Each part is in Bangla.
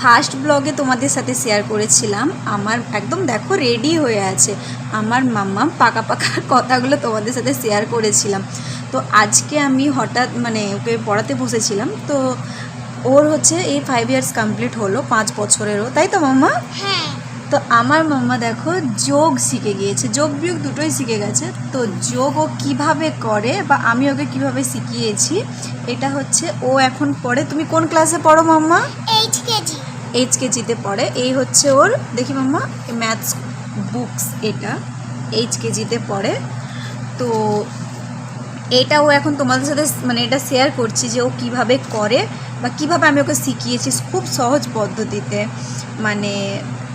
ফার্স্ট ব্লগে তোমাদের সাথে শেয়ার করেছিলাম। আমার একদম দেখো রেডি হয়ে আছে। আমার মাম্মা পাকা পাকা কথাগুলো তোমাদের সাথে শেয়ার করেছিলাম। তো আজকে আমি হঠাৎ মানে ওকে পড়াতে বসেছিলাম। তো ওর হচ্ছে এই ফাইভ ইয়ার্স কমপ্লিট হলো পাঁচ বছরেরও। তাই তো মাম্মা? হ্যাঁ। তো আমার মাম্মা দেখো যোগ শিখে গিয়েছে। যোগ বিয়োগ দুটোই শিখে গেছে। তো যোগ ও কীভাবে করে বা আমি ওকে কীভাবে শিখিয়েছি এটা হচ্ছে ও এখন পড়ে। তুমি কোন ক্লাসে পড়ো মাম্মা? H KG. এইচ কেজিতে পড়ে। এই হচ্ছে ওর, দেখি মাম্মা ম্যাথস বুকস এটা এইচ কেজিতে পড়ে। তো এটা ও এখন তোমাদের সাথে মানে এটা শেয়ার করছি যে ও কীভাবে করে বা কীভাবে আমি ওকে শিখিয়েছি খুব সহজ পদ্ধতিতে। মানে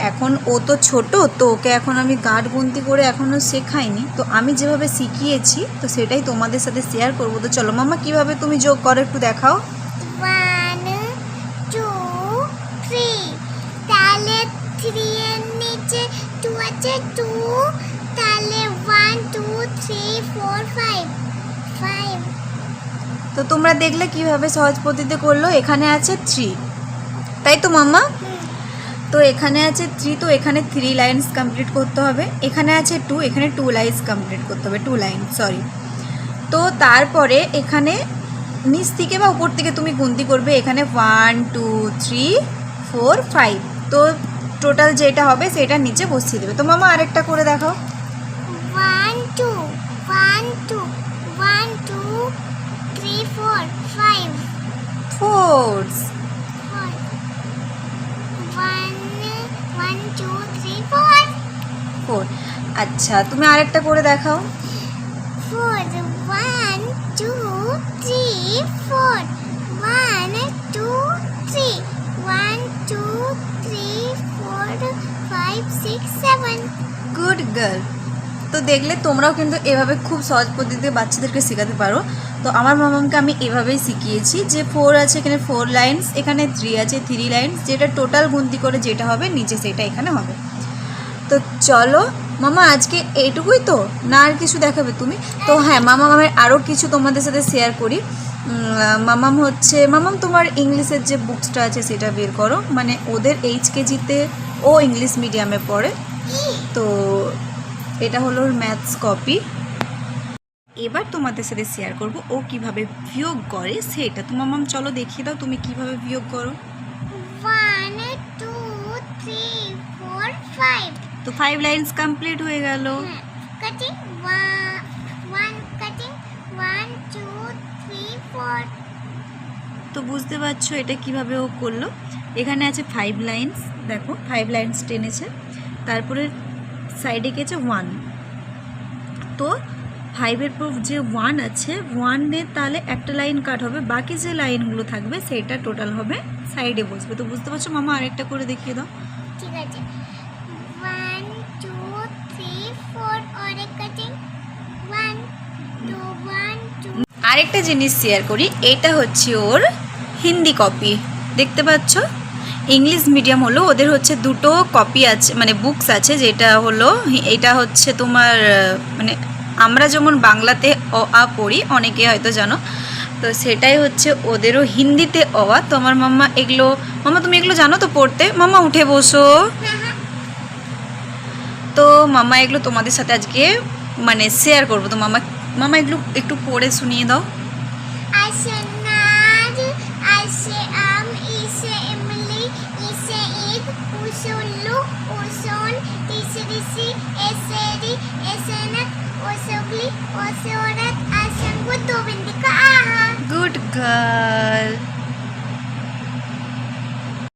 এখন ও তো ছোট, তো ওকে এখন আমি গাঁট গুনতি করে এখনও শেখাইনি। তো আমি যেভাবে শিখিয়েছি, তো সেটাই তোমাদের সাথে শেয়ার করব। তো চলো মামা কীভাবে তুমি যোগ করো একটু দেখাও ওয়ান টু থ্রি তাহলে থ্রি এর নিচে টু আছে টু তাহলে one two three four five five তো তোমরা দেখলে কীভাবে সহজ পদ্ধতিতে করল? এখানে আছে থ্রি তাই তো মাম্মা? তো এখানে আছে থ্রি তো এখানে থ্রি লাইনস কমপ্লিট করতে হবে। এখানে আছে টু এখানে টু লাইনস কমপ্লিট করতে হবে টু লাইন সরি তো তারপরে এখানে নিচ থেকে বা উপর থেকে তুমি গুনতি করবে এখানে one two three four five তো টোটাল যেটা হবে সেটা নিচে বসিয়ে দেবে। তো মামা আরেকটা করে দেখাও। One two one two one two three four five fours four one one two three four four আচ্ছা তুমি আরেকটা করে দেখাও। Four one two three four one two three five, six, seven. Good girl তো দেখলে তোমরাও কিন্তু এভাবে খুব সহজ পদ্ধতিতে বাচ্চাদেরকে শেখাতে পারো। তো আমার মামামকে আমি এভাবেই শিখিয়েছি যে ফোর আছে, এখানে ফোর লাইনস এখানে থ্রি আছে থ্রি লাইনস যেটা টোটাল গুনতি করে যেটা হবে, নিচে সেটা এখানে হবে। তো চলো, মামা আজকে এইটুকুই তো? না আর কিছু দেখাবে তুমি? তো হ্যাঁ মামা মামের আরও কিছু তোমাদের সাথে শেয়ার করি। মামাম হচ্ছে, মামাম তোমার ইংলিশের যে বুকসটা আছে, সেটা বের করো। মানে ওদের এইচ কেজিতে ও ইংলিশ মিডিয়ামে পড়ে। তো এটা হলো ওর ম্যাথস কপি এবার তোমাদের সাথে শেয়ার করব ও কীভাবে বিয়োগ করে সেটা। তোমার মাম চলো দেখিয়ে দাও তুমি কীভাবে বিয়োগ করো। তো ফাইভ লাইন্স কমপ্লিট হয়ে গেল। cutting one two three তো বুঝতে পারছ এটা কীভাবে ও করল? এখানে আছে ফাইভ লাইন্স দেখো ফাইভ লাইন্স টেনেছে। তারপরে সাইডে গেছে ওয়ান তো ফাইভের প্রুফ যে ওয়ান আছে ওয়ানে তাহলে একটা লাইন কাট হবে বাকি যে লাইনগুলো থাকবে সেটা টোটাল হবে সাইডে বসবে। তো বুঝতে পারছ মামা? আরেকটা করে দেখিয়ে দাও। ঠিক আছে। One two three one one two আরেকটা জিনিস শেয়ার করি এটা হচ্ছে ওর হিন্দি কপি দেখতে পাচ্ছ? ইংলিশ মিডিয়াম হলো, ওদের হচ্ছে দুটো কপি আছে মানে বুকস আছে, যেটা হলো, এটা হচ্ছে তোমার মানে আমরা যেমন বাংলাতে অ, আ পড়ি, অনেকে হয়তো জানো, তো সেটাই হচ্ছে ওদেরও হিন্দিতে অ আ তো আমার মাম্মা এগুলো মামা তুমি এগুলো জানো তো পড়তে? মামা উঠে বসো। তো মামা এগুলো তোমাদের সাথে আজকে মানে শেয়ার করব। তো মামা মামা এগুলো একটু পড়ে শুনিয়ে দাও। சி எஸ்ஏடி எஸ்என்எஃப் ஒசோக்லி ஒசோனத் அசங்கு தோவிந்திக்கு ஆஹா குட் கேர்ள்